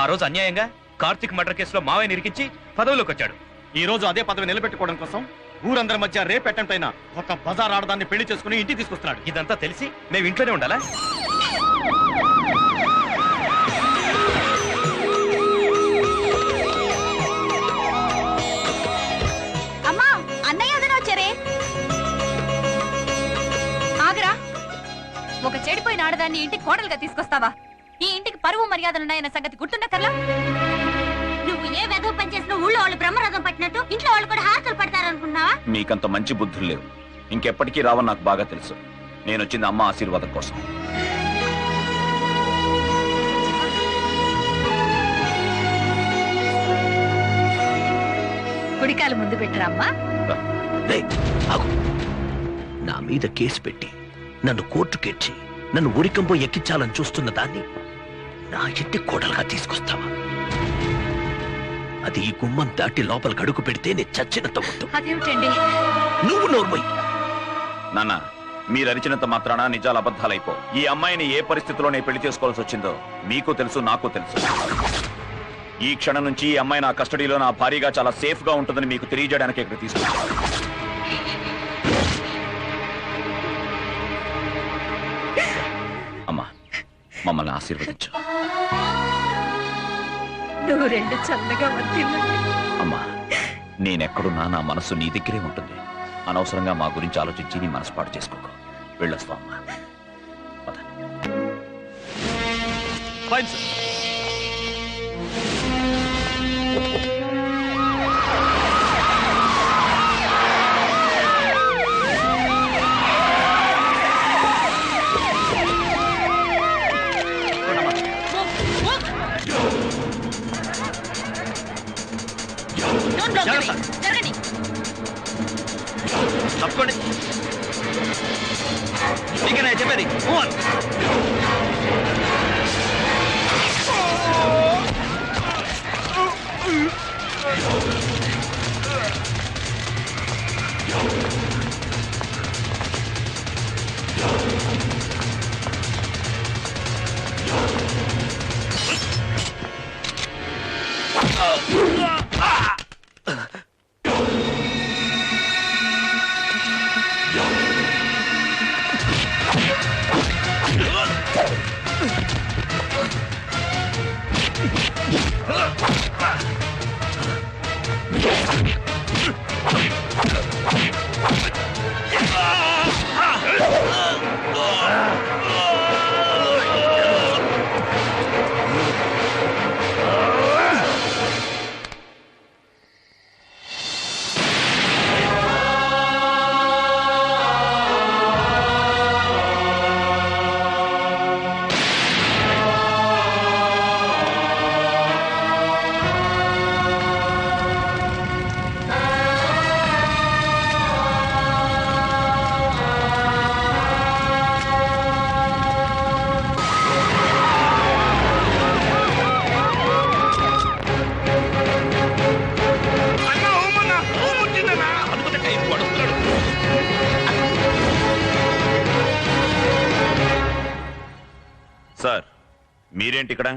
ఆ రోజు అన్యాయంగా కార్తిక్ మర్డర్ కేసులో మావయ్య నిరికించి పదవిలోకి వచ్చాడు. ఈ రోజు అదే పదవి నిలబెట్టుకోవడం కోసం ఊరందరి మధ్య రేప్ అటెంప్ట్ అయిన ఒక బజార్ ఆడదాన్ని పెళ్ళి చేసుకుని ఇంటికి తీసుకొస్తున్నాడు. ఇదంతా తెలిసి మేము ఇంట్లోనే ఉండాలా? అమ్మా అన్నయ్య వచ్చారే? ఆగరా. ఒక చెడిపోయిన ఆడదాన్ని ఇంటికి కోడలుగా తీసుకొస్తావా? ఈ ఇంటికి పరువు మర్యాదలున్నాయన్న సంగతి గుర్తుండకర్లా నువ్వు ఏ వెధవ పని చేసినా ఊళ్ళో వాళ్ళు బ్రహ్మరథం పట్టినట్టు ఇంట్లో వాళ్ళు కూడా హారతలు పడతారనుకున్నావా మీకంత మంచి బుద్ధులు లేవు. ఇంకెప్పటికీ రావని నాకు బాగా తెలుసు. నేను వచ్చింది అమ్మ ఆశీర్వాదం కోసం. కుడికాలు ముందు పెట్టరా అమ్మా? రేయ్, ఆగు. నా మీద కేసు పెట్టి నన్ను కోర్టుకెచ్చి నన్ను ఉరికంపో ఎక్కించాలని చూస్తున్న దాన్ని నా ఇంటి కోడలుగా తీసుకొస్తావా? అది ఈ గుమ్మం దాటి లోపలికి అడుగు పెడితే నేను చచ్చినంత ఉంటు అదేమిటండి? నువ్వు నోర్మై. నాన్న మీరు అరిచినంత మాత్రాన నిజాలు అబద్ధాలైపో. ఈ అమ్మాయిని ఏ పరిస్థితిలోనే పెళ్ళి చేసుకోవాల్సి వచ్చిందో మీకు తెలుసు నాకు తెలుసు. ఈ క్షణం నుంచి ఈ అమ్మాయి నా కస్టడీలో నా భారీగా చాలా సేఫ్గా ఉంటుందని మీకు తెలియజేయడానికి ఇక్కడ తీసుకొచ్చాను. అమ్మా మమ్మల్ని ఆశీర్వదించు. నువ్వు రెండు చల్లగా వర్తిల్లండి అమ్మా నేనెక్కడున్నా నా మనసు నీ దగ్గరే ఉంటుంది. అనవసరంగా మా గురించి ఆలోచించి నీ మనసు పాటు చేసుకోకు. వెళ్ళొస్తాం అమ్మా. ఫైన్ సార్ తప్పుకోండి. ఇక నేను చెప్పేది Move మీరేంటి ఇక్కడ?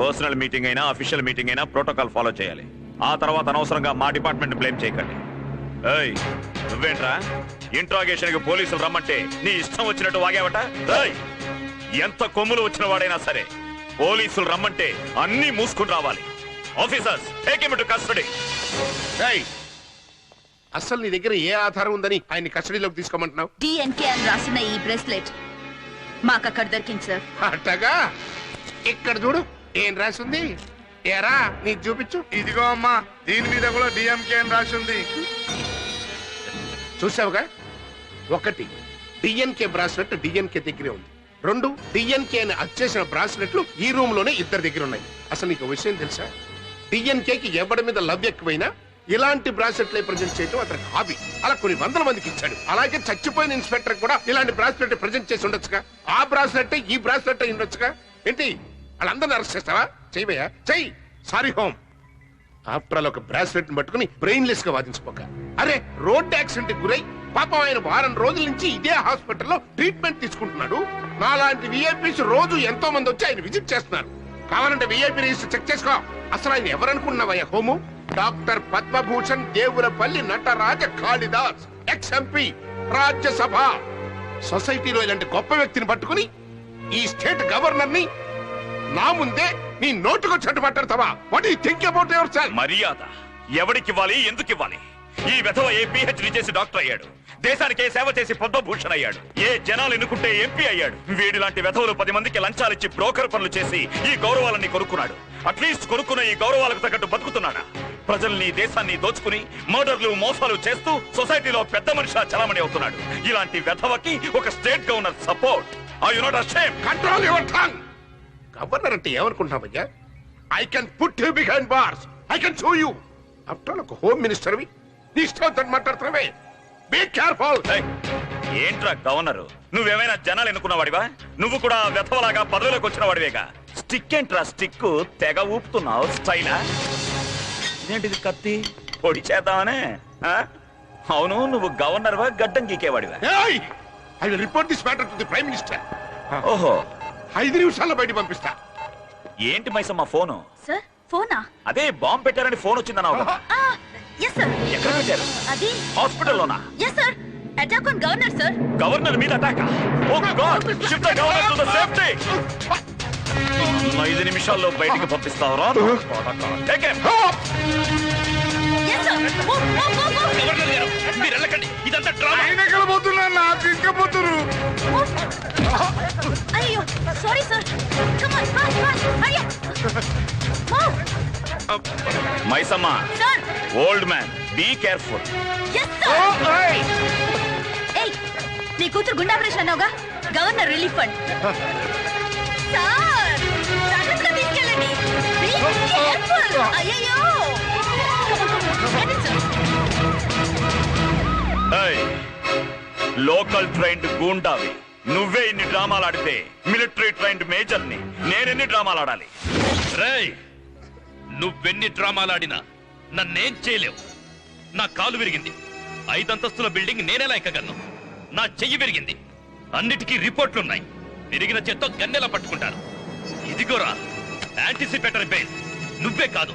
పర్సనల్ మీటింగ్ అయినా అఫీషియల్ మీటింగ్ అయినా ప్రోటోకాల్ ఫాలో చేయాలి. ఆ తర్వాత అనవసరంగా మా డిపార్ట్మెంట్ బ్లేమ్ చేయకండి. ఏయ్ నువ్వేంట్రా? ఇంట్రాగేషన్కి పోలీసులు రమ్మంటే నీ ఇష్టం వచ్చినట్టు వాగావట? ఏయ్ ఎంత కొమ్ములు వచ్చిన వాడైనా సరే పోలీసులు రమ్మంటే అన్ని మూసుకుని రావాలి. ఆఫీసర్స్ టేక్ టు కస్టడీ ఏయ్, అస్సలు నీ దగ్గర ఏ ఆధారం ఉందని ఆయన కస్టడీలోకి తీసుకోమంటున్నావు? డిఎన్కే అని రాసిన ఈ బ్రేస్లెట్ మాకు అక్కడ దొరికింది సార్ అట్టగా? ఇక్కడ చూడు ఏం రాసింది? ఏరా నీకు చూపించు. ఇదిగో అమ్మా దీని మీద కూడా డిఎంకే అని రాసి ఉంది చూసావుగా ఒకటి డిఎన్కే బ్రాస్లెట్ డిఎన్కే దగ్గరే ఉంది. రెండు డిఎన్కే అని అచ్చేసిన బ్రాస్లెట్లు ఈ రూమ్లోనే ఇద్దరి దగ్గర ఉన్నాయి. అసలు నీకు విషయం తెలుసా? డిఎన్కే కి ఎవరి మీద లవ్ ఎక్కువైనా ఇలాంటి బ్రాస్లెట్లే ప్రజెంట్ చేయడం అతనికి హాబీ. అలా కొన్ని వందల మందికి ఇచ్చాడు. అలాగే చచ్చిపోయిన ఇన్స్పెక్టర్ కూడా ఇలాంటి బ్రాస్లెట్ ప్రజెంట్ చేసి ఉండొచ్చుగా? ఆ బ్రాస్లెట్ ఈ బ్రాస్లెట్ ఉండొచ్చుగా? ఏంటి? వాళ్ళందరిని అరెస్ట్ చేస్తావా? చెయ్యబోయా చెయ్యి. సారీ హోమ్ ఆఫ్టర్ ఆల్ ఒక బ్రాస్లెట్ పట్టుకుని బ్రెయిన్లెస్గా వాదించుకోక. అరే రోడ్ యాక్సిడెంట్ గురై పాపం ఆయన వారం రోజుల నుంచి ఇదే హాస్పిటల్లో ట్రీట్మెంట్ తీసుకుంటున్నాడు. నాలాంటి విఐపీస్ రోజు ఎంతో మంది వచ్చి ఆయన విజిట్ చేస్తున్నారు. కావాలంటే విఐపీ రిజిస్టర్ చెక్ చేసుకో. అసలు ఆయన ఎవరనుకున్నావయ్యా home? Doctor Padma Bhushan Devulapalli Nataraja Kalidas ex MP Rajya Sabha. సొసైటీలో ఇలాంటి గొప్ప వ్యక్తిని పట్టుకుని ఈ స్టేట్ గవర్నర్ని నా ముందే నీ నోటుకొచ్చినట్టు మాట్లాడతావా? What you think about yourself మర్యాద. ఎవడికివ్వాలి ఎందుకు ఇవ్వాలి ఈ విధవ ఏ పిహెచ్డి చేసి డాక్టర్ అయ్యాడు? దేశానికే సేవ చేసి పద్మభూషణ్ అయ్యాడు? ఏ జనాలు ఎన్నుకుంటే ఎంపీ అయ్యాడు? వీడి లాంటి వెధవులు పది మందికి లంచాలిచ్చి బ్రోకర్ పనులు చేసి ఈ గౌరవాలన్నీ కొనుక్కున్నాడు. అట్లీస్ట్ కొనుక్కున్న ఈ గౌరవాలకు తగ్గట్టు బతుకుతున్నాడా? ప్రజల్ని దేశాన్ని దోచుకుని మర్డర్లు మోసాలు చేస్తూ సొసైటీలో పెద్ద మనిషిలా చలామణి అవుతున్నాడు. ఇలాంటి వెధవకి ఒక state governor support. I you not ashamed control your tongue governor అంటే ఏమనుకుంటున్నావయ్యా I can put you behind bars I can show you after ఒక హోమ్ మినిస్టర్ వి. నీ ఇష్టం మాట్లాడుతున్నావే. బీ కేర్ఫుల్ ఏంట్రా గవర్నరు? నువ్వేమైనా జనాలు ఎన్నుకున్నవాడివా? నువ్వు కూడా వెధవలాగా పదవిలోకి వచ్చిన వాడివేగా స్టిక్ ఏంట్రా స్టిక్ తెగ ఊపుతున్నావు. స్టైలా ఇదేంటిది కత్తి? పొడి చేద్దామనే? ఆ? అవును నువ్వు గవర్నర్వా? గడ్డం గీకేవాడివా? I will report this matter to the prime minister ఓహో ఐదు నిమిషాల్లో బయట పంపిస్తా. ఏంటి మైసమ్మ ఫోను? సార్ ఫోనా? అదే బాంబు పెట్టారని ఫోన్ వచ్చిందన్నావు కదా. ఎస్ సార్ ఎక్కడ పెట్టారు? అది హాస్పిటల్లోనా? Yes sir attack on governor sir governor మీద attack? Oh God shift the governor to the safety ఐదు నిమిషాల్లో బయటికి పంపిస్తావరా. టేక్ హిమ్ ఎస్ సార్ మీరు వెళ్ళకండి. ఇదంతా డ్రామా. ఆయన ఎక్కడ Maisamma sir old man be careful నీ కూతురు గుండె ఆపరేషన్ అన్నావుగా governor relief fund. Local trained గూండావి. నువ్వే ఇన్ని డ్రామాలు ఆడితే మిలిటరీ ట్రైన్డ్ మేజర్ని నేనెన్ని డ్రామాలు ఆడాలి? రేయ్ నువ్వెన్ని డ్రామాలాడినా నన్నేం చేయలేవు. నా కాలు విరిగింది. ఐదంతస్తుల బిల్డింగ్ నేనేలా ఎక్కగలను? నా చెయ్యి విరిగింది. అన్నిటికీ రిపోర్ట్లున్నాయి. విరిగిన చేత్తో గన్నెలా పట్టుకుంటాను? ఇదిగోరా యాంటిసిపేటరీ బెయిల్. నువ్వే కాదు.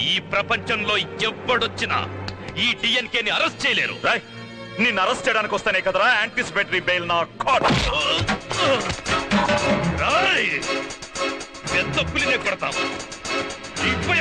ఈ ప్రపంచంలో ఎవ్వడొచ్చినా ఈ డిఎన్కేని అరెస్ట్ చేయలేరు. రాయ్ నిన్ను అరెస్ట్ చేయడానికి వస్తానే కదరా యాంటిసిపేటరీ బెయిల్ నా కోట్ రాయ్ పెద్ద పులినే కొడతావు. ఇప్పుడు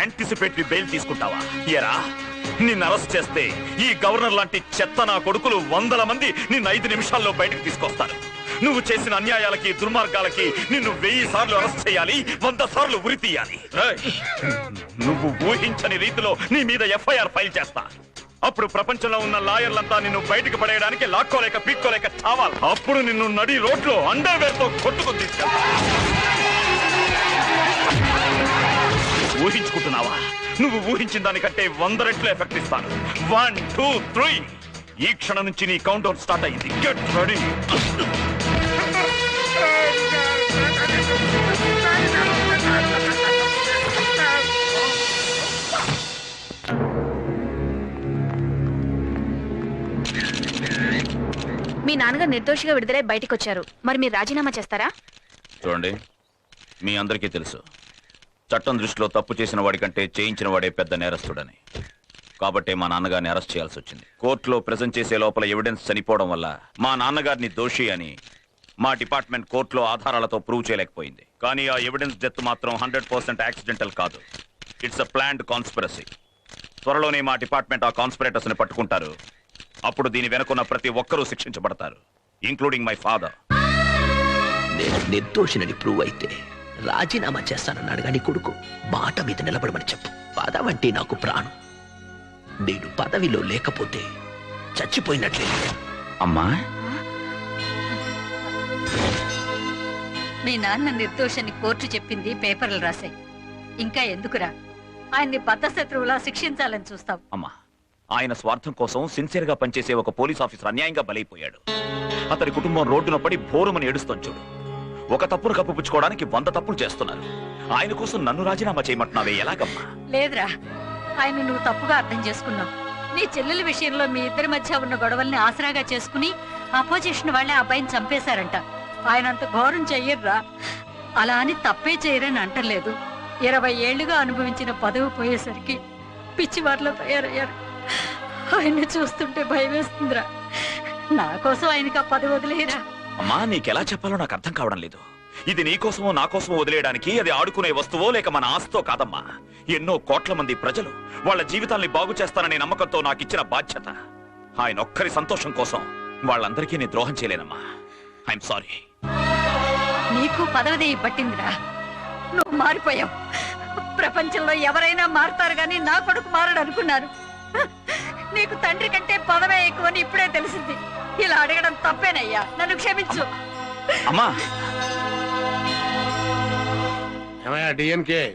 యాంటిసిపేటరీ బెయిల్ తీసుకుంటావా? ఎరా నిన్ను అరెస్ట్ చేస్తే ఈ గవర్నర్ లాంటి చెత్త నా కొడుకులు వందల మంది నిన్ను ఐదు నిమిషాల్లో బయటకు తీసుకొస్తారు. నువ్వు చేసిన అన్యాయాలకి దుర్మార్గాలకి నిన్ను వెయ్యి సార్లు అరెస్ట్ చేయాలి వంద సార్లు ఉరి తీయాలి! నువ్వు ఊహించని రీతిలో నీ మీద ఎఫ్ఐఆర్ ఫైల్ చేస్తా. అప్పుడు ప్రపంచంలో ఉన్న లాయర్లంతా నిన్ను బయటకు పడేయడానికి లాక్కోలేక పీక్కోలేక చావాలి. అప్పుడు నిన్ను నడి రోడ్లో అండర్వేర్తో కొట్టుకుని తీసుకెళ్తా. ఊహించుకుంటున్నావా? నువ్వు ఊహించిన దానికంటే వంద రెట్లు ఎఫెక్ట్ ఇస్తాను. వన్ టూ త్రీ ఈ క్షణం నుంచి నీ కౌంట్ డౌన్ స్టార్ట్ అయ్యింది గెట్ రెడీ మీ నాన్నగారు నిర్దోషిగా విడుదలై బయటకు వచ్చారు మరి మీరు రాజీనామా చేస్తారా? చూడండి మీ అందరికీ తెలుసు. చట్టం దృష్టిలో తప్పు చేసిన వాడికంటే చేయించిన వాడే పెద్ద నేరస్తుడని. కాబట్టి మా నాన్నగారిని అరెస్ట్ చేయాల్సి వచ్చింది. కోర్టులో ప్రజెంట్ చేసే లోపల ఎవిడెన్స్ చనిపోవడం వల్ల మా నాన్నగారిని దోషి అని మా డిపార్ట్మెంట్ కోర్టులో ఆధారాలతో ప్రూవ్ చేయలేకపోయింది. కానీ ఆ ఎవిడెన్స్ డెత్ మాత్రం హండ్రెడ్ పర్సెంట్ యాక్సిడెంటల్ కాదు. It's a planned conspiracy. త్వరలోనే మా డిపార్ట్మెంట్ ఆ కాన్స్పిరేటర్స్ని పట్టుకుంటారు. అప్పుడు దీని వెనుకున్న ప్రతి ఒక్కరూ శిక్షించబడతారు ఇంక్లూడింగ్ మై ఫాదర్. నేను నిర్దోషినని ప్రూవ్ అయితే రాజీనామా చేస్తానన్నాడు గాని కొడుకు మాట మీద నిలబడమని చెప్పు. పదవంటే నాకు ప్రాణం. నేను పదవిలో లేకపోతే చచ్చిపోయినట్లే. అమ్మా. మీ నాన్న నిర్దోషని కోర్టు చెప్పింది పేపర్లు రాశాయి. ఇంకా ఎందుకురా? ఆయన్ని బద్ధశత్రువులా శిక్షించాలని చూస్తావు. అమ్మా ఆయన స్వార్థం కోసం సిన్సియర్గా పనిచేసే ఒక పోలీస్ ఆఫీసర్ అన్యాయంగా బలైపోయాడు. అతని కుటుంబం రోడ్డున పడి బోరుమని ఏడుస్తోంది చూడు. ఒక తప్పును కప్పిపుచ్చుకోవడానికి వంద తప్పులు చేస్తున్నారు. ఆయన కోసం నన్ను రాజీనామా చేయమంటున్నావే ఎలాగమ్మా? లేదురా. ఆయన నువ్వు తప్పుగా అర్థం చేసుకున్నావు. నీ చెల్లెల విషయంలో మీ ఇద్దరి మధ్య ఉన్న గొడవల్ని ఆసరాగా చేసుకుని అపోజిషన్ వాళ్ళే ఆ అబ్బాయిని చంపేశారంట. ఆయన అంత ఘోరం చెయ్యర్రా. అలా అని తప్పే చేయరని అంటలేదు. ఇరవై ఏళ్ళుగా అనుభవించిన పదవి పోయేసరికి పిచ్చివారిలో తయారయ్యారు. ఆయన్ని చూస్తుంటే భయం వేస్తుందిరా నా కోసం ఆయనకి ఆ పదవి వదిలేరా అమ్మా నీకెలా చెప్పాలో నాకు అర్థం కావడం లేదు. ఇది నీకోసమో నాకోసమో వదిలేయడానికి అది ఆడుకునే వస్తువో లేక మన ఆస్తో కాదమ్మా. ఎన్నో కోట్ల మంది ప్రజలు వాళ్ళ జీవితాల్ని బాగు చేస్తాననే నమ్మకంతో నాకు ఇచ్చిన బాధ్యత. ఆయన ఒక్కరి సంతోషం కోసం వాళ్ళందరికీ నేను ద్రోహం చేయలేనమ్మా. ఐఎమ్ సారీ నీకు పదవిదే పట్టిందిరా. నువ్వు మారిపోయావు. ప్రపంచంలో ఎవరైనా మారుతారు గాని నా కొడుకు మారడు అనుకున్నారు నీకు తండ్రి కంటే పదవే ఎక్కువని ఇప్పుడే తెలిసింది. ఇలా అడగడం తప్పేనయ్యా. నన్ను క్షమించు. అమ్మా. ఏమయ్యా డిఎన్కే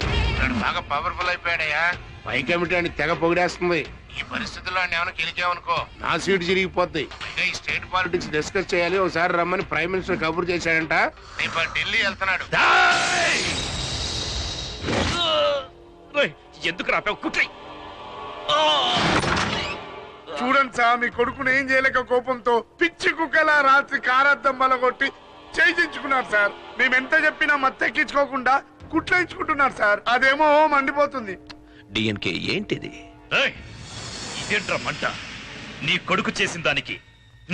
బాగా పవర్ఫుల్ అయిపోయాడయ్యా. పై కమిటీ అని తెగ పొగిడేస్తుంది. ఈ పరిస్థితుల్లో ఆయన ఏమైనా గెలిచామనుకో నా సీటు చిరిగిపోద్ది. పైగా ఈ స్టేట్ పాలిటిక్స్ డిస్కస్ చేయాలి. ఒకసారి రమ్మని ప్రైమ్ మినిస్టర్ కబుర్ చేశాడంట. రేపు ఢిల్లీ వెళ్తున్నాడు. ఎందుకు రాపావు కుట్రై? చూడండి సార్ మీ కొడుకుని ఏం చేయలేక కోపంతో పిచ్చి కుక్కలా రాత్రి కారద్దం బలగొట్టి చేయించుకున్నారు సార్. మేము ఎంత చెప్పినా మత్తెక్కించుకోకుండా కుట్లేయించుకుంటున్నారు సార్. అదేమో మండిపోతుంది. డిఎన్కే ఏంటిది? ఇదేంట్రా మంట? నీ కొడుకు చేసిన దానికి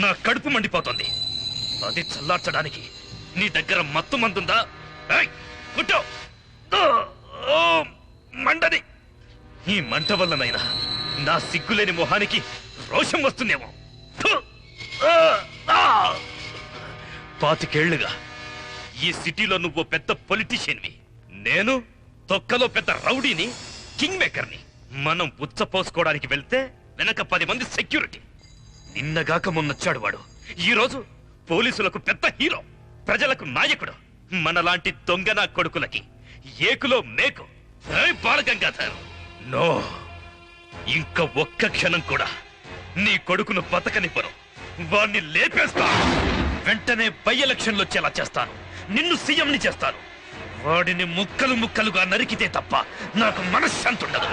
నా కడుపు మండిపోతుంది. అది చల్లార్చడానికి నీ దగ్గర మత్తు మందుందా? ఏయ్, కుట్టో! మండది ఈ మంట వల్లనైనా నా సిగ్గులేని మొహానికి రోషం వస్తుందేమో. ఆ, పాతికేళ్ళుగా ఈ సిటీలో నువ్వు పెద్ద పొలిటీషియన్వి. నేను తొక్కలో పెద్ద రౌడీని కింగ్ మేకర్ని. మనం పోసుకోవడానికి వెళ్తే వెనక పది మంది సెక్యూరిటీ. నిన్నగాక మొన్నొచ్చాడు వాడు. ఈ రోజు పోలీసులకు పెద్ద హీరో ప్రజలకు నాయకుడు మనలాంటి దొంగనా కొడుకులకి ఏకులో మేకు. ఏయ్ బాలగంగాధర్! నో! ఇంకా ఒక్క క్షణం కూడా నీ కొడుకును బతకనివ్వను. వాణ్ణి లేపేస్తా. వెంటనే బై ఎలక్షన్లు వచ్చేలా చేస్తాను. నిన్ను సీఎంని చేస్తాను. వాడిని ముక్కలు ముక్కలుగా నరికితే తప్ప నాకు మనశ్శాంతి ఉండదు.